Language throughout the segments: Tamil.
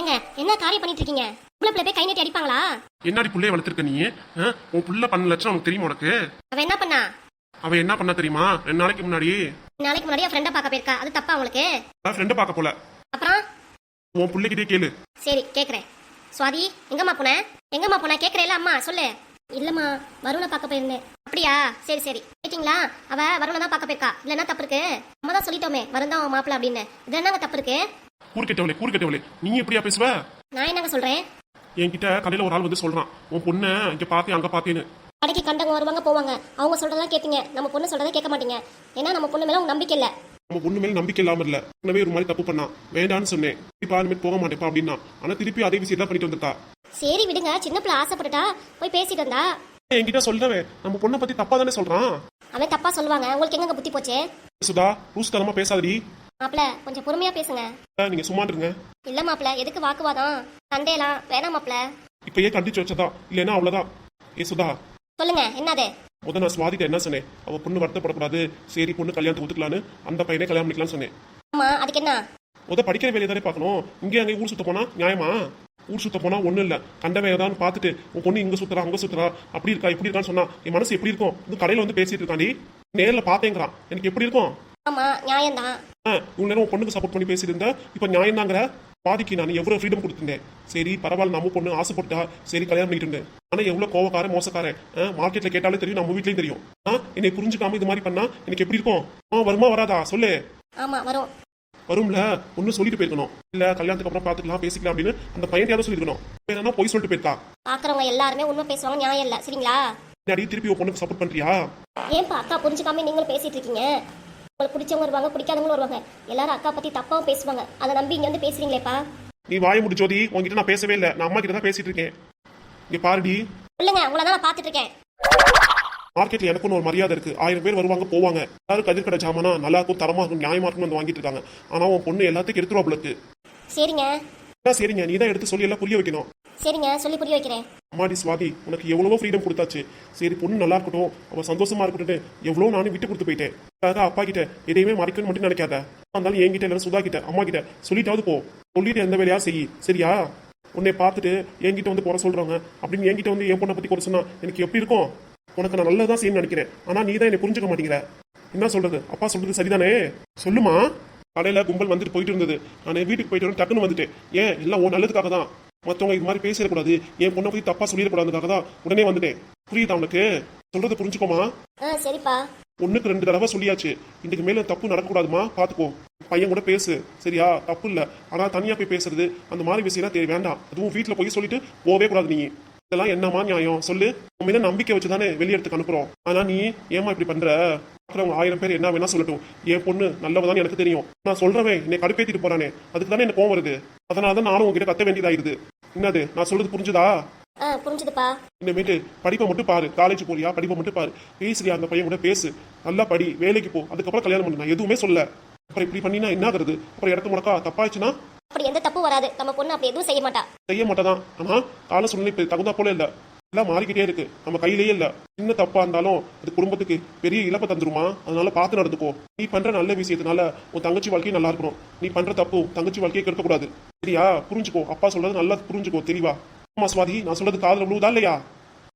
ஏங்க என்ன காரியம் பண்ணிட்டு இருக்கீங்க பிள்ளை போய் கை நீட்டி அடிப்பாங்களா? என்னடி புள்ளைய வளர்த்துருக்க நீ? ஆ? உன் புள்ள பண்ண லட்சம் உனக்கு தெரியுமா உனக்கு? அவ என்ன பண்ணா? அவ என்ன பண்ண தெரியுமா? ரெண்டு நாளைக்கு முன்னாடி. நாளைக்கு முன்னாடி என் ஃப்ரெண்டை பார்க்க போயிருக்கா. அது தப்பா உங்களுக்கு? ஃப்ரெண்டை பார்க்க போல. அப்புறம்? உன் பிள்ளைகிட்டே கேளு. சரி கேக்குறேன். சுவாதி எங்கம்மா போன? எங்கம்மா போன? கேக்குறேல அம்மா சொல்லு. இல்லம்மா வருணை பார்க்க போயிருந்தேன். அப்படியா? சரி சரி. கேட்டீங்களா? அவ வருணை தான் பார்க்க போயிருக்கா. இல்லைன்னா தப்பு இருக்கு? நம்ம தான் சொல்லிட்டோமே வருண் தான் மாப்பிள்ள அப்படின்னு. இது என்னங்க தப்பு இருக்கு? கூறுக்கட்டவளே கூறுக்கட்டவளே நீ எப்படியா பேசுவ? நான் என்னங்க சொல்றேன்? என்கிட்ட கடையில ஒரு ஆள் வந்து சொல்றான். உன் பொண்ணை இங்க பார்த்தேன் அங்க பார்த்தேன்னு கடைக்கு கண்டவங்க வருவாங்க போவாங்க. அவங்க சொல்றதா கேட்பீங்க நம்ம பொண்ணு சொல்றதை கேட்க மாட்டீங்க. ஏன்னா நம்ம பொண்ணு மேல உங்க நம்பிக்கை இல்ல. நம்ம பொண்ணு மேல நம்பிக்கை இல்லாம இல்ல. உன்னவே ஒரு மாதிரி தப்பு பண்ணா. வேண்டான்னு சொன்னேன். இப்ப இனிமேல் போக மாட்டேப்பா அப்படின்னா. ஆனா திருப்பி அதே விஷயம் தான் பண்ணிட்டு வந்திருக்கா. சரி விடுங்க. சின்ன பிள்ளை ஆசைப்பட்டுட்டா போய் பேசிட்டு வந்தா? என்கிட்ட சொல்லவே நம்ம பொண்ணை பத்தி தப்பா தானே சொல்றான்? அவன் தப்பா சொல்லுவாங்க. உங்களுக்கு எங்க புத்தி போச்சு? சுதா லூஸ் தரமா பேசாதடி. மாப்பிள்ள கொஞ்சம் பொறுமையா பேசுங்க. நீங்க சும்மா இருங்க. இல்ல மாப்பிள்ள எதுக்கு வாக்குவாதம்? சண்டையெல்லாம் வேணாம் மாப்பிள்ள இப்பயே கண்டிச்சு வச்சதா? இல்லைன்னா அவ்வளவுதான். ஏ சுதா. சொல்லுங்க என்னது? முத நான் சுவாதிட்ட என்ன சொன்னேன்? அவ பொண்ணு வருத்தப்படக்கூடாது. சரி பொண்ணு கல்யாணத்துக்கு ஒத்துக்கலான்னு அந்த பையனே கல்யாணம் பண்ணிக்கலாம்னு சொன்னேன். ஆமா அதுக்கு என்ன? முத படிக்கிற வேலையை தானே பார்க்கணும். இங்கே அங்கே ஊர் சுத்த போனா நியாயமா? ஊர் சுத்த போனா ஒண்ணும் இல்ல. கண்டவன் ஏதாவது பார்த்துட்டு உன் பொண்ணு இங்க சுத்துறா அங்க சுத்துறா அப்படி இருக்கா இப்படி இருக்கான்னு சொன்னா என் மனசு எப்படி இருக்கும்? இது கடையில வந்து பேசிட்டு இருக்காண்டி நேர்ல பார்த்தேங்கிறான். எனக்கு எப்படி இருக்கும்? ஆமா நியாயம்தான். ஆ இவ்வளவு நேரம் பொண்ணுக்கு சப்போர்ட் பண்ணி பேசிட்டு இருந்த இப்போ நியாயம் தாங்கிற பாதிக்கு நான் எவ்வளவு ஃப்ரீடம் கொடுத்துருந்தேன் சரி பரவாயில்ல நம்ம பொண்ணு ஆசைப்பட்டா சரி கல்யாணம் பண்ணிட்டு இருந்தேன். ஆனா எவ்வளவு கோவக்காரன் மோசக்காரன் மார்க்கெட்ல கேட்டாலே தெரியும் நம்ம வீட்லயும் தெரியும். ஆ என்னை புரிஞ்சுக்காம இது மாதிரி பண்ணா எனக்கு எப்படி இருக்கும்? ஆ வருமா வராதா? சொல்லு. ஆமா வரும். வரும்ல ஒன்னும் சொல்லிட்டு போயிருக்கணும். இல்ல கல்யாணத்துக்கு அப்புறம் பாத்துக்கலாம் பேசிக்கலாம் அப்படின்னு அந்த பையன் சொல்லிருக்கணும் வேணா போய் சொல்லிட்டு போயிருக்கா? பாக்குறவங்க எல்லாருமே உண்மை பேசுவாங்க நியாயம் இல்ல. சரிங்களா? அடி திருப்பி பொண்ணுக்கு சப்போர்ட் பண்றியா? ஏன்பா அக்கா புரிஞ்சுக்காம நீங்களும் பேசிட்டு இருக்கீங்க? உங்களுக்கு பிடிச்சவங்க வருவாங்க பிடிக்காதவங்களும் வருவாங்க. எல்லாரும் அக்கா பத்தி தப்பாவும் பேசுவாங்க. அதை நம்பி இங்க வந்து பேசுறீங்களேப்பா. நீ வாய முடிச்சோதி உன்கிட்ட நான் பேசவே இல்லை. நான் அம்மா கிட்ட தான் பேசிட்டு இருக்கேன். இங்க பாருடி. சொல்லுங்க உங்களை தான் நான் பாத்துட்டு இருக்கேன். மார்க்கெட்ல எனக்குன்னு ஒரு மரியாதை இருக்கு. ஆயிரம் பேர் வருவாங்க போவாங்க. எல்லாரும் கதிர்கடை ஜாமானா நல்லா இருக்கும் தரமா இருக்கும் நியாயமா இருக்கும் வந்து வாங்கிட்டு இருக்காங்க. ஆனா உன் பொண்ணு எல்லாத்துக்கும் எடுத்துருவாப்புல இருக்கு. சரிங்க. அதான் சரிங்க? நீ தான் எடுத்து சொல்லி எல்லாம் புரிய வைக்கணும். சரிங்க சொல்லி புரிய வைக்கிறேன். அம்மாடி சுவாதி உனக்கு எவ்வளவோ ஃப்ரீடம் கொடுத்தாச்சு. சரி பொண்ணு நல்லா இருக்கட்டும். அவன் சந்தோஷமா இருக்கட்டும் எவ்வளோ நானும் விட்டு கொடுத்து போயிட்டேன். அதுக்காக அப்பா கிட்ட எதையுமே மறைக்கணும்னு மட்டும் நினைக்காத. இருந்தாலும் என்கிட்ட இல்லை சுதா கிட்ட அம்மா கிட்ட சொல்லிட்டாவது போ. சொல்லிட்டு எந்த வேலையா செய். சரியா? உன்னை பார்த்துட்டு என்கிட்ட வந்து போற சொல்றாங்க அப்படின்னு என்கிட்ட வந்து என் பொண்ணை பத்தி கூட சொன்னா எனக்கு எப்படி இருக்கும்? உனக்கு நான் நல்லதான் செய்யணும்னு நினைக்கிறேன். ஆனா நீ தான் என்னை புரிஞ்சுக்க மாட்டேங்கிற. என்ன சொல்றது? அப்பா சொல்றது சரிதானே? சொல்லுமா? கடையில கும்பல் வந்துட்டு போயிட்டு இருந்தது. நான் வீட்டுக்கு போயிட்டு டக்குன்னு வந்துட்டு ஏன்? எல்லாம் உன் நல்லதுக்காக தான் மற்றவங்க இது மாதிரி பேசிடக்கூடாது. என் பொண்ணை பத்தி தப்பா சொல்லிடக்கூடாதுக்காக தான் உடனே வந்துட்டேன். புரியுதா உனக்கு? சொல்றது புரிஞ்சுக்கோமா? ஆ சரிப்பா. ஒண்ணுக்கு ரெண்டு தடவை சொல்லியாச்சு. இதுக்கு மேல தப்பு நடக்கக்கூடாதுமா? பாத்துக்கோ. பையன் கூட பேசு. சரியா? தப்பு இல்ல. ஆனா தனியா போய் பேசுறது அந்த மாதிரி விஷயம்லாம் தெரிய வேண்டாம். அதுவும் வீட்டுல போய் சொல்லிட்டு போவே கூடாது நீ. இதெல்லாம் என்னமா நியாயம்? சொல்லு. உன் மீது நம்பிக்கை வச்சுதானே வெளியெடுத்துக்கு அனுப்புறோம். ஆனா நீ ஏமா இப்படி பண்ற? பாக்குறவங்க ஆயிரம் பேர் என்ன வேணா சொல்லட்டும். என் பொண்ணு நல்லவதான் எனக்கு தெரியும். நான் சொல்றவன் என்னை கடுப்பேத்திட்டு போறானே. அதுக்கு தானே எனக்கு கோவம் வருது. அதனால தான் நானும் உங்ககிட்ட கத்த வேண்டியதாயிருது. என்னது? நான் சொல்றது புரிஞ்சுதா? புரிஞ்சுதுப்பா. இனிமேட்டு படிப்பை மட்டும் பாரு. காலேஜ் போறியா? படிப்பை மட்டும் பாரு. பேசுறியா அந்த பையன் கூட? பேசு. நல்லா படி. வேலைக்கு போ. அதுக்கப்புறம் கல்யாணம் பண்ணு. நான் எதுவுமே சொல்ல. அப்புறம் இப்படி பண்ணினா என்ன ஆகுறது? அப்புறம் இடத்து முடக்கா? தப்பாச்சுன்னா அப்படி எந்த தப்பு வராது. நம்ம பொண்ணு அப்படி எதுவும் செய்ய மாட்டா. செய்ய மாட்டேதான். ஆனா கால சூழ்நிலை இப்ப தகுந்தா போல இல்ல. எல்லாம் மாறிக்கிட்டே இருக்கு. நம்ம கையிலேயே இல்ல. சின்ன தப்பா இருந்தாலும் அது குடும்பத்துக்கு பெரிய இழப்பை தந்துருமா? அதனால பார்த்து நடந்துக்கோ. நீ பண்ற நல்ல விஷயத்தினால உன் தங்கச்சி வாழ்க்கையும் நல்லா இருக்கணும். நீ பண்ற தப்பு உன் தங்கச்சி வாழ்க்கையை கெடுக்க கூடாது. சரியா? புரிஞ்சுக்கோ. அப்பா சொல்றது நல்லா புரிஞ்சுக்கோ. தெளிவா. ஆமா சுவாதி நான் சொல்றது காதுல விழுவுதா இல்லையா?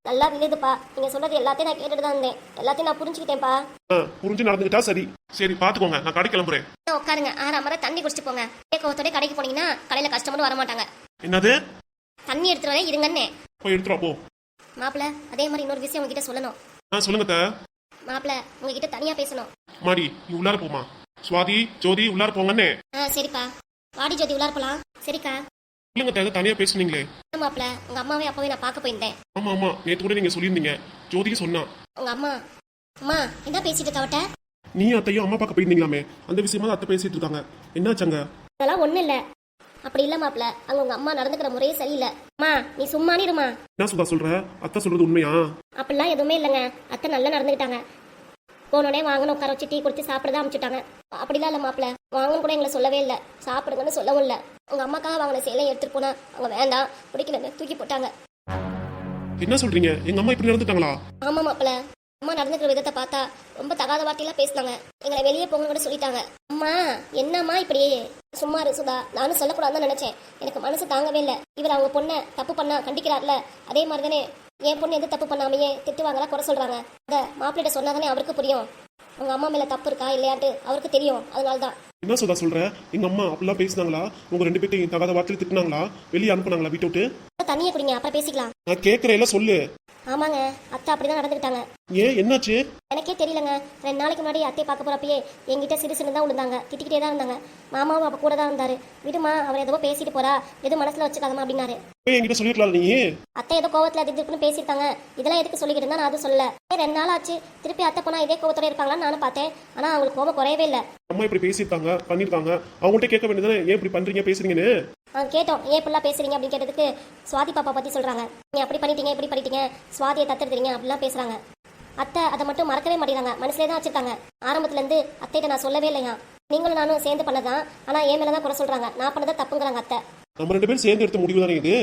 நல்லா விழுதுப்பா நீங்க சொல்றது எல்லாத்தையும் நான் கேட்டுட்டு தான் இருந்தேன். எல்லாத்தையும் நான் புரிஞ்சுக்கிட்டேன்ப்பா. புரிஞ்சு நடந்துக்கிட்டா சரி. சரி பாத்துக்கோங்க. நான் கடை கிளம்புறேன். உட்காருங்க. ஆறா மரம் தண்ணி குடிச்சிட்டு போங்க. கோவத்தோட கடைக்கு போனீங்கன்னா கடையில கஸ்டமரும் வர மாட்டாங்க என்னது? தண்ணி எடுத்துட்டு வரேன். இருங்கன்னே. போய் எடுத்துட்டு போ. மாப்பிள்ள அதே மாதிரி இன்னொரு விஷயம் உங்ககிட்ட சொல்லணும். ஆ சொல்லுங்க அத்தை. மாப்பிள்ள உங்ககிட்ட தனியா பேசணும். மாடி நீ உள்ளார போமா சுவாதி ஜோதி உள்ளார போங்கன்னே. ஆ சரிப்பா. வாடி ஜோதி உள்ளார போலாம். சரிக்கா. இல்லைங்க ஏதோ தனியா பேசுனீங்களே. என்ன மாப்பிள்ள உங்க அம்மாவே அப்பவே நான் பார்க்க போயிருந்தேன். ஆமா ஆமா. நேத்து கூட நீங்க சொல்லியிருந்தீங்க. ஜோதிக்கு சொன்னா. உங்க அம்மா அம்மா என்ன பேசிட்டு இருக்கவட்ட நீ அத்தையும் அம்மா பார்க்க போயிருந்தீங்களாமே. அந்த விஷயமா தான் அத்தை பேசிட்டு இருக்காங்க. என்னாச்சங்க அதெல்லாம் ஒண்ணும் இல்ல. அப்படி இல்ல மாப்பிள்ள அங்க உங்க அம்மா நடந்துக்கிற முறையே சரியில்லை. அம்மா நீ சும்மா இருமா. என்ன சுதா சொல்ற? அத்தை சொல்றது உண்மையா? அப்படிலாம் எதுவுமே இல்லைங்க. அத்தை நல்லா நடந்துக்கிட்டாங்க. போனோடனே வாங்கணும் உட்கார வச்சு டீ கொடுத்து சாப்பிட அனுப்பிச்சுட்டாங்க. அப்படிலாம் இல்லை மாப்பிள்ள. வாங்கன்னு கூட எங்களை சொல்லவே இல்லை. சாப்பிடுங்கன்னு சொல்லவும் இல்லை. உங்க அம்மாக்காக வாங்கின சேலையை எடுத்துட்டு போனா அவங்க வேண்டாம். பிடிக்கலன்னு தூக்கி போட்டாங்க. என்ன சொல்றீங்க? எங்க அம்மா இப்படி நடந்துட்டாங்களா? ஆமா மாப்பிள்ள. அம்மா நடந்துக்கிற விதத்தை பார்த்தா ரொம்ப தகாத வார்த்தையெல்லாம் பேசினாங்க. எங்களை வெளியே போங்க கூட சொல்லிட்டாங்க. அம்மா என்னம்மா இப்படி? சும்மா சுதா. நானும் சொல்லக்கூடாதுன்னு நினைச்சேன். எனக்கு மனசு தாங்கவே இல்லை. இவர் அவங்க பொண்ணை தப்பு பண்ணா கண்டிக்கிறார்ல. அதே மாதிரி தானே என் பொண்ணு எந்த தப்பு பண்ணாமையே திட்டுவாங்களா குறை சொல்றாங்க. அத மாப்பிள்ளைகிட்ட சொன்னாதானே அவருக்கு புரியும். அவங்க அம்மா மேல தப்பு இருக்கா இல்லையான்ட்டு அவருக்கு தெரியும். அதனால தான் என்ன சுதா சொல்ற? எங்க அம்மா அப்படிலாம் பேசினாங்களா? உங்க ரெண்டு பேர்த்தையும் தகாத வார்த்தையில் திட்டினாங்களா? வெளியே அனுப்புனாங்களா வீட்டை விட்டு? தண்ணியை குடிங்க அப்புறம் பேசிக்கலாம். நான் கேட்கறேன் சொல்லு. ஆமாங்க அத்தை அப்படிதான் நடந்துக்கிட்டாங்க ஏன் என்னாச்சு? எனக்கே தெரியலங்க. ரெண்டு நாளைக்கு முன்னாடி அத்தையை பார்க்க போறப்பயே என்கிட்ட சிறு சிறு தான் விழுந்தாங்க திட்டிக்கிட்டே தான் இருந்தாங்க. மாமாவும் அப்ப கூட தான் இருந்தாரு. விடுமா அவர் ஏதோ பேசிட்டு போறா. எதுவும் மனசுல வச்சுக்காதமா அப்படின்னாரு. என்கிட்ட சொல்லிருக்கலாம் நீ? அத்தை ஏதோ கோவத்துல அது பேசியிருக்காங்க. இதெல்லாம் எதுக்கு சொல்லிக்கிட்டு இருந்தா நான் அதுவும் சொல்லல. ஏய், ரெண்டு நாள் ஆச்சு திருப்பி அத்தை போனா இதே கோவத்தோட இருப்பாங்களான்னு நானும் பார்த்தேன். ஆனா அவங்களுக்கு கோவம் குறையவே இல்லை. அம்மா இப்படி பேசியிருக்காங்க பண்ணிருக்காங்க அவங்கள்ட்ட கேட்க வேண்டியதானே ஏன் இப்படி பண்றீங்க பேசுறீங்கன்னு? கேட்டோம் ஏன் இப்படிலாம் பேசுறீங்க? அப்படின்னு கேட்டதுக்கு சுவாதி பாப்பா பத்தி சொல்றாங்க. நீங்கள் அப்படி பண்ணிட்டீங்க இப்படி பண்ணிட்டீங்க சுவாதியை தத்தெடுத்தீங்க அப்படிலாம் பேசுறாங்க. அத்தை அதை மட்டும் மறக்கவே மாட்டேங்கிறாங்க. மனசுலேயே தான் வச்சிருக்காங்க. ஆரம்பத்துல இருந்து அத்தைகிட்ட நான் சொல்லவே இல்லையா? நீங்களும் நானும் சேர்ந்து பண்ணதான். ஆனா என் மேலே தான் குறை சொல்றாங்க. நான் பண்ணதை தப்புங்கிறாங்க அத்தை. நம்ம ரெண்டு பேரும் சேர்ந்து எடுத்த முடிவு தானே இது?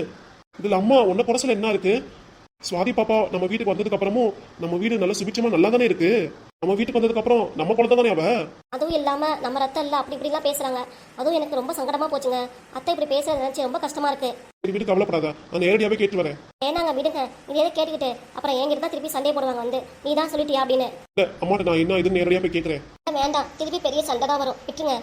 இதுல அம்மா உன்ன குறைச்சல என்ன இருக்கு? சுவாதி பாப்பா நம்ம வீட்டுக்கு வந்ததுக்கு அப்புறமும் நம்ம வீடு நல்ல சுபிச்சமா நல்லா தானே இருக்கு? நம்ம வீட்டுக்கு வந்ததுக்கு அப்புறம் நம்ம குழந்தை தானே அவ? அதுவும் இல்லாம நம்ம ரத்தம் இல்ல அப்படி இப்படிலாம் பேசுறாங்க. அதுவும் எனக்கு ரொம்ப சங்கடமா போச்சுங்க. அத்தை இப்படி பேசுறத நினைச்சு ரொம்ப கஷ்டமா இருக்கு. சரி வீட்டுக்கு கவலைப்படாத. நான் நேரடியாவே கேட்டு வரேன். வேணாங்க விடுங்க. இதே கேட்டுக்கிட்டு? அப்புறம் என்கிட்ட தான் திருப்பி சண்டை போடுவாங்க வந்து. நீ தான் சொல்லிட்டியா அப்படின்னு. இல்ல அம்மாட்ட நான் என்ன இது நேரடியா போய் கேட்கறேன் வேண்டாம். திருப்பி பெரிய சண்டை தான் வரும். விட்டுருங்க.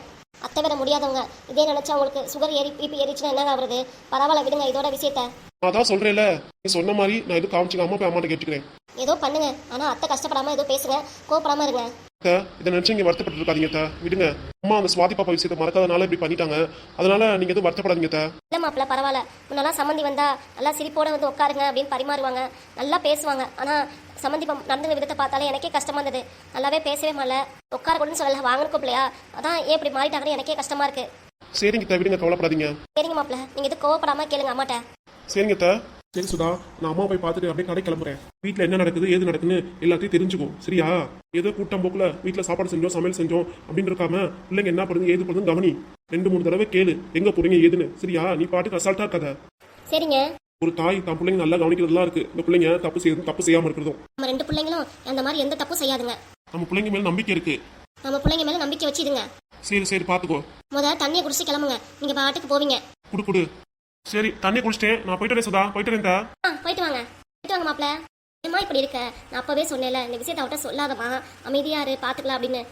அத்தை விட முடியாதவங்க. இதே நினைச்சா உங்களுக்கு சுகர் ஏறி பிபி ஏறிச்சுன்னா என்னங்க ஆகுறது? பரவாயில்ல விடுங்க இதோட விஷயத்த. நான் தான் சொல்றேன்ல நீ சொன்ன மாதிரி நான் எதுவும் காமிச்சுக்க அம்மா போய் அம்மாட்ட கேட்டுக்கிறேன். ஏதோ பண்ணுங்க. ஆனா அத்தை கஷ்டப்படாம ஏதோ பேசுங்க. கோபப்படாம இருங்க. அத்தை, இதை நினைச்சு இங்க வருத்தப்பட்டு இருக்காதீங்க அத்தை. விடுங்க. அம்மா அந்த சுவாதி பாப்பா விஷயத்தை மறக்காதனால இப்படி பண்ணிட்டாங்க. அதனால நீங்க எதுவும் வருத்தப்படாதீங்க அத்தை. இல்ல மாப்பிள்ள பரவாயில்ல. முன்னெல்லாம் சம்மந்தி வந்தா நல்லா சிரிப்போட வந்து உட்காருங்க அப்படின்னு பரிமாறுவாங்க. நல்லா பேசுவாங்க. ஆனா சம்மந்தி நடந்துக்கிற விதத்தை பார்த்தாலே எனக்கே கஷ்டமா இருந்தது. நல்லாவே பேசவே மாட்டல உட்கார கூடன்னு சொல்லல வாங்கணும் கூப்பிடலையா? அதான் ஏன் இப்படி மாறிட்டாங்கன்னு எனக்கே கஷ்டமா இருக்கு. சரிங்க விடுங்க கவலைப்படாதீங்க. சரிங்க மாப்பிள்ள. நீங்க எதுவும் கோவப்படாம கேளுங்க அம்மாட்ட. சரிங்க அத்தை. சரி சுதா. நான் அம்மா போய் பார்த்துட்டு அப்படியே கடை கிளம்புறேன். வீட்டில் என்ன நடக்குது ஏது நடக்குதுன்னு எல்லாத்தையும் தெரிஞ்சுக்கும் சரியா? ஏதோ கூட்டம் போக்குல வீட்டில் சாப்பாடு செஞ்சோம் சமையல் செஞ்சோம் அப்படின்னு இருக்காம பிள்ளைங்க என்ன பண்ணுது ஏது பண்ணுது கவனி. ரெண்டு மூணு தடவை கேளு. எங்க போறீங்க ஏதுன்னு. சரியா? நீ பாட்டுக்கு அசால்ட்டா இருக்காத. சரிங்க. ஒரு தாய் தான் பிள்ளைங்க நல்லா கவனிக்கிறதுலாம் இருக்கு. இந்த பிள்ளைங்க தப்பு செய்யறதும் தப்பு செய்யாம இருக்கிறதும். நம்ம ரெண்டு பிள்ளைங்களும் அந்த மாதிரி எந்த தப்பும் செய்யாதுங்க. நம்ம பிள்ளைங்க மேல நம்பிக்கை இருக்கு. நம்ம பிள்ளைங்க மேல நம்பிக்கை வச்சிடுங்க. சரி சரி பாத்துக்கோ. முத தண்ணியை குடிச்சு கிளம்புங்க. நீங்க பாட்டுக்கு போவீங்க. குடு குடு. சரி தண்ணி குடிச்சிட்டேன். நான் போயிட்டு வரேன் சுதா. போயிட்டு வரேன் ஆ போயிட்டு வாங்க. போயிட்டு வாங்க மாப்பிள்ள. ஏமா இப்படி இருக்க? நான் அப்பவே சொன்னேன்ல இந்த விஷயத்தை அவட்ட சொல்லாதமா அமைதியா இரு பாத்துக்கலாம் அப்படின்னு.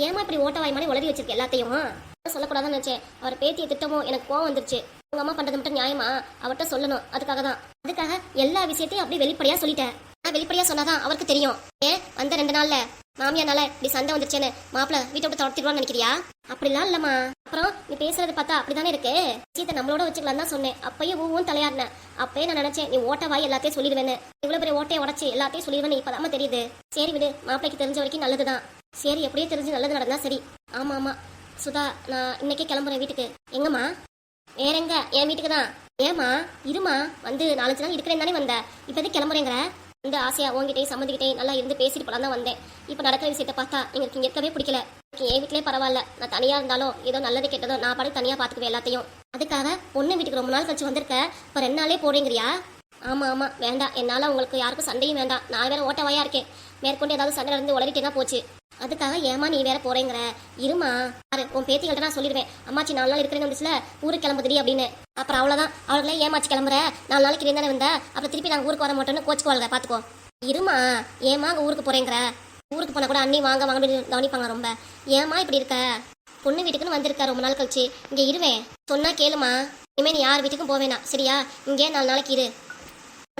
ஏமா இப்படி ஓட்ட வாய் மாதிரி உளறி வச்சிருக்க எல்லாத்தையும்? சொல்லக்கூடாதுன்னு நினைச்சேன். அவர் பேத்திய திட்டமோ எனக்கு கோவம் வந்துருச்சு. உங்க அம்மா பண்றது மட்டும் நியாயமா? அவர்கிட்ட சொல்லணும். அதுக்காக தான். அதுக்காக எல்லா விஷயத்தையும் அப்படியே வெளிப்படையா சொல்லிட்டேன். நான் வெளிப்படையா சொன்னாதான் அவருக்கு தெரியும். ஏன்? வந்த ரெண்டு நாள்ல. மாமியானால இப்படி சண்டை வந்துருச்சேன்னு மாப்பிள்ள வீட்டை விட்டு துரத்திடுவான்னு நினைக்கிறியா? அப்படிலாம் இல்லம்மா. அப்புறம் நீ பேசுறது பார்த்தா அப்படிதானே இருக்கு? சீத்தை நம்மளோட வச்சுக்கலாம் தான் சொன்னேன். அப்பயே ஊவும் தலையாடினேன் அப்பயே நான் நினைச்சேன் நீ ஓட்ட வாய் எல்லாத்தையும் சொல்லிடுவேன்னு. இவ்வளவு பெரிய ஓட்டையை உடச்சி எல்லாத்தையும் சொல்லிடுவேன்னு இப்பதாம தெரியுது. சரி விடு மாப்பிளைக்கு தெரிஞ்ச வரைக்கும் நல்லதுதான். சரி எப்படியே தெரிஞ்சு நல்லது நடந்தா சரி. ஆமா ஆமா. சுதா நான் இன்னைக்கே கிளம்புறேன் வீட்டுக்கு. எங்கம்மா? வேற எங்க என் வீட்டுக்கு தான். ஏமா இருமா வந்து நாலஞ்சு நாள் இருக்கிறேன் தானே வந்த. இப்போதைக்கு கிளம்புறேங்கிற? இந்த ஆசையா உங்ககிட்டயும் சம்மந்திக்கிட்டே நல்லா இருந்து பேசிட்டு போலாம் தான் வந்தேன். இப்போ நடக்கிற விஷயத்த பார்த்தா எங்களுக்கு இங்க இருக்கவே பிடிக்கல. எனக்கு என் வீட்டிலே பரவாயில்ல. நான் தனியா இருந்தாலும் ஏதோ நல்லது கெட்டதோ நான் பாட்டு தனியா பாத்துக்குவேன் எல்லாத்தையும். அதுக்காக பொண்ணு வீட்டுக்கு ரொம்ப நாள் கழிச்சு வந்திருக்க. இப்போ ரெண்டு நாளே போறீங்கறியா? ஆமாம் ஆமாம் வேண்டாம். என்னால் உங்களுக்கு யாருக்கும் சண்டையும் வேண்டாம். நான் வேற ஓட்டவாயா இருக்கேன். மேற்கொண்டு ஏதாவது சண்டை நடந்து உளறிட்டே தான் போச்சு. அதுக்காக ஏமா நீ வேற போறேங்கிற? இருமா. பாரு உன் பேத்திகள்ட்ட நான் சொல்லிடுவேன். அம்மாச்சி நாலு நாள் இருக்கிறேன்னு வந்துச்சுல ஊருக்கு கிளம்புதுடி அப்படின்னு. அப்புறம் அவ்வளோதான் அவர்களே ஏமாச்சி கிளம்புற? நாலு நாளைக்கு இருந்தானே வந்த? அப்புறம் திருப்பி நாங்கள் ஊருக்கு வர மாட்டோம்னு கோச்சுக்குவாங்க பார்த்துக்கோ இருமா. ஏமா அங்க ஊருக்கு போறேங்கிற? ஊருக்கு போனால் கூட அண்ணி வாங்க வாங்க கவனிப்பாங்க ரொம்ப. ஏமா இப்படி இருக்க? பொண்ணு வீட்டுக்குன்னு வந்திருக்க ரொம்ப நாள் கழிச்சு. இங்கே இருவேன். சொன்னா கேளுமா. இனிமேல் நீ யார் வீட்டுக்கும் போவேனா சரியா? இங்கே நாலு நாளைக்கு இரு.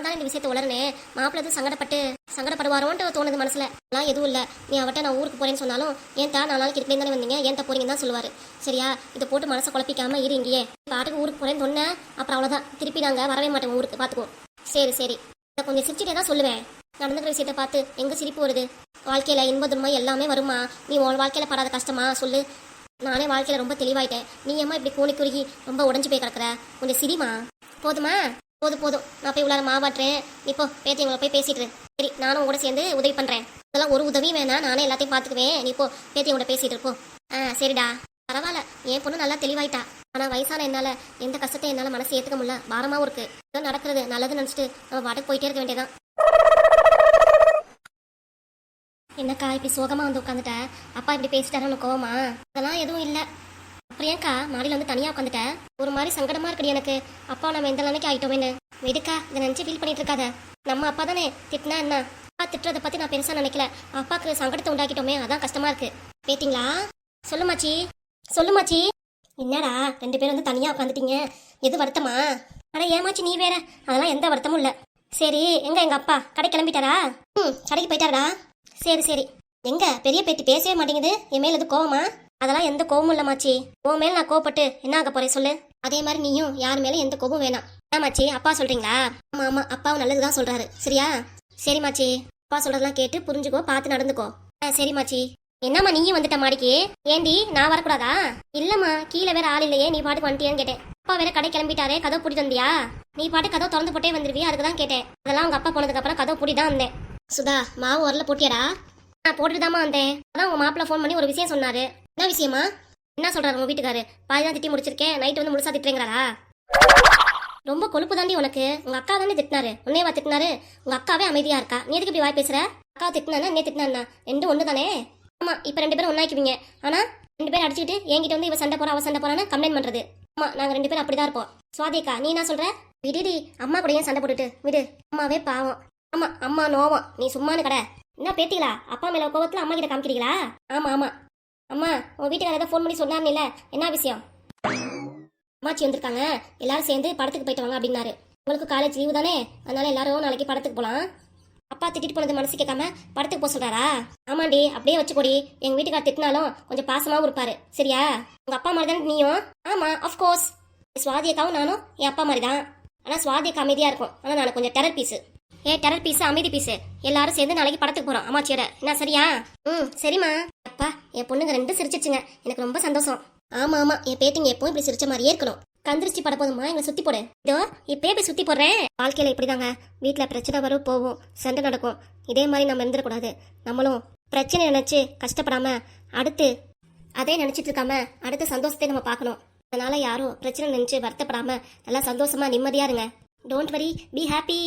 தான் இந்த விஷயத்தை உளர்னே மாப்பிள்ளை சங்கடப்பட்டு சங்கடப்படுவாரோன்ட்டு தோணுது மனசில். நான் எதுவும் இல்லை. நீ அவட்ட நான் ஊருக்கு போகிறேன்னு சொன்னாலும் ஏன் தா நாலு நாளைக்கு இருக்கேன் தானே வந்தீங்க? ஏன் தா தான் சொல்லுவார். சரியா? இதை போட்டு மனசை குழப்பிக்காம இரு இங்கேயே. பாட்டுக்கு ஊருக்கு போகிறேன்னு சொன்னேன் அப்புறம் அவ்வளோதான் திருப்பி நாங்கள் வரவே மாட்டோம் ஊருக்கு. பார்த்துக்குவோம் சரி சரி. நான் கொஞ்சம் சிரிச்சுட்டே தான் சொல்லுவேன். நடந்துக்கிற விஷயத்தை பார்த்து எங்கே சிரிப்பு வருது? வாழ்க்கையில் இன்பதுமா எல்லாமே வருமா? நீ உன் வாழ்க்கையில் படாத கஷ்டமா? சொல்லு. நானே வாழ்க்கையில் ரொம்ப தெளிவாயிட்டேன். நீ அம்மா இப்படி கோணி குறுகி ரொம்ப உடஞ்சு போய் கிடக்குற? கொஞ்சம் சிரிமா போதுமா? போதும் போதும். நான் போய் உள்ளார மாவாட்டுறேன் இப்போ பேத்தியங்களை போய் பேசிட்டு சரி நானும் கூட சேர்ந்து உதவி பண்ணுறேன் இதெல்லாம் ஒரு உதவியும் வேணாம். நானே எல்லாத்தையும் பார்த்துக்குவேன். நீ இப்போ பேத்தியங்களோட பேசிட்டு இருப்போம் ஆ சரிடா. பரவாயில்ல. என் பொண்ணு நல்லா தெளிவாயிட்டா. ஆனால் வயசான என்னால் எந்த கஷ்டத்தையும் என்னால் மனசு ஏற்றுக்க முடியல. பாரமாகவும் இருக்கு. ஏதோ நடக்கிறது நல்லது நினச்சிட்டு நம்ம பாட்டுக்கு போயிட்டே இருக்க வேண்டியதான் என்னக்கா இப்படி சோகமாக வந்து உட்காந்துட்ட? அப்பா இப்படி பேசிட்டாருன்னு கோவமா? அதெல்லாம் எதுவும் இல்லை. அப்புறம் மாடியில் வந்து தனியாக உட்காந்துட்டேன் ஒரு மாதிரி சங்கடமா இருக்குடி எனக்கு. அப்பா நம்ம எந்த நிலைக்கு ஆகிட்டோமேன்னு விடுக்கா இதை நினச்சி ஃபீல் பண்ணிட்டு இருக்காத. நம்ம அப்பா தானே திட்டினா என்ன? அப்பா திட்டுறதை பற்றி நான் பெருசாக நினைக்கல. அப்பாவுக்கு சங்கடத்தை உண்டாக்கிட்டோமே அதான் கஷ்டமா இருக்கு. கேட்டிங்களா சொல்லுமாச்சி சொல்லுமாச்சி என்னடா ரெண்டு பேரும் வந்து தனியாக உட்காந்துட்டீங்க? எது வருத்தமா? அட ஏமாச்சி நீ வேற? அதெல்லாம் எந்த வருத்தமும் இல்லை. சரி எங்க எங்கள் அப்பா? கடை கிளம்பிட்டாரா? ம் கடைக்கு போயிட்டாரா சரி சரி. எங்க? பெரிய பேட்டி பேசவே மாட்டேங்குது. என் மேல எது கோவமா? அதெல்லாம் எந்த கோவமும் இல்லமாச்சி உன் மேல நான் கோவப்பட்டு என்ன ஆக போறேன் சொல்லு? அதே மாதிரி நீயும் யார் மேல எந்த கோபம் வேணாம். ஏமாச்சி அப்பா சொல்றீங்களா? ஆமா ஆமா. அப்பாவும் நல்லதுதான் சொல்றாரு. சரியா? சரி மாச்சி. அப்பா சொல்றதெல்லாம் கேட்டு புரிஞ்சுக்கோ பார்த்து நடந்துக்கோ. ஆ சரி மாச்சி. என்னம்மா நீயும் வந்துட்ட மாடிக்கு? ஏண்டி நான் வரக்கூடாதா? இல்லம்மா கீழே வேற ஆள் இல்லையே. நீ பாட்டுக்கு வந்துட்டியான்னு கேட்டேன். அப்பா வேற கடை கிளம்பிட்டாரே கதவு பிடி தந்தியா நீ பாட்டு கதவு திறந்து போட்டே வந்துருவியா? அதுக்கு தான் கேட்டேன். அதெல்லாம் உங்க அப்பா போனதுக்கு அப்புறம் கதவு பிடி தான் வந்தேன். சுதா மாவு உரல போட்டியாடா? நான் போட்டுட்டு வந்தேன். அதான் உங்க மாப்பிள்ள ஃபோன் பண்ணி ஒரு விஷயம் சொன்னாரு. என்ன விஷயமா? என்ன சொல்றாரு உங்க வீட்டுக்காரு? பாதி தான் திட்டி முடிச்சிருக்கேன். நைட் வந்து முழுசா திட்டுறேங்கிறாரா ரொம்ப கொழுப்பு தாண்டி உனக்கு. உங்க அக்கா தானே திட்டினாரு. உன்னையவா திட்டினாரு. உங்க அக்காவே அமைதியா இருக்கா? நீ எதுக்கு இப்படி வாய் பேசுற? அக்கா திட்டினா நீ திட்டினா ரெண்டும் ஒன்று தானே ஆமா இப்ப ரெண்டு பேரும் ஒன்னாக்குவீங்க ஆனா ரெண்டு பேரும் அடிச்சுட்டு என்கிட்ட வந்து இவ சண்டை போறா அவ சண்டை போறான்னு கம்ப்ளைண்ட் பண்றது. ஆமா நாங்க ரெண்டு பேரும் அப்படிதான் இருப்போம். சுவாதிக்கா நீ என்ன சொல்ற? விடுடி அம்மா கூட ஏன் சண்டை போட்டுட்டு? விடு. அம்மாவே பாவம். ஆமா அம்மா நோவம். நீ சும்மானு கடை. என்ன பேத்திகளா? அப்பா மேல கோவத்துல அம்மா கிட்ட காமிக்கிறீங்களா? ஆமா ஆமா. அம்மா உன் வீட்டுக்காரர் ஏதோ ஃபோன் பண்ணி சொன்னார்ல என்ன விஷயம்? அம்மாச்சி வந்திருக்காங்க. எல்லாரும் சேர்ந்து படத்துக்கு போயிட்டு வாங்க அப்படின்னாரு. உங்களுக்கு காலேஜ் லீவு தானே? அதனால எல்லாரும் நாளைக்கு படத்துக்கு போலாம். அப்பா திட்டிட்டு போனது மனசு கேட்காம படத்துக்கு போக சொல்றாரா? ஆமாண்டி அப்படியே வச்சுக்கோடி. எங்க வீட்டுக்கார திட்டினாலும் கொஞ்சம் பாசமாவும் இருப்பாரு. சரியா? உங்க அப்பா மாதிரி தானே நீயும்? ஆமா கோர்ஸ் சுவாதி அக்காவும் நானும் என் அப்பா மாதிரி தான் ஆனா சுவாதி அக்கா அமைதியா இருக்கும். ஆனா நான் கொஞ்சம் terror piece a terror piece அமைதி பீஸ். எல்லாரும் சேர்ந்து நாளைக்கு படத்துக்கு போறோம். அம்மாச்சியோட என்ன சரியா? ம் சரிம்மா. அப்பா என் பொண்ணுங்க ரெண்டும் சிரிச்சிச்சுங்க எனக்கு ரொம்ப சந்தோஷம். ஆமா ஆமா. என் பேத்திங்க எப்பவும் இப்படி சிரிச்ச மாதிரியே இருக்கணும். கந்திரிச்சி பட போதுமா எங்களை சுத்தி போடு. இதோ இப்பயே போய் சுத்தி போடுறேன். வாழ்க்கையில இப்படிதாங்க. வீட்டுல பிரச்சனை வரும் போகும் சண்டை நடக்கும். இதே மாதிரி நம்ம இருந்துடக்கூடாது. நம்மளும் பிரச்சனை நினைச்சு கஷ்டப்படாம அடுத்து அதே நினைச்சிட்டு இருக்காம அடுத்த சந்தோஷத்தை நம்ம பார்க்கணும். அதனால யாரும் பிரச்சனை நினைச்சு வருத்தப்படாம நல்லா சந்தோஷமா நிம்மதியா இருங்க. Don't worry be happy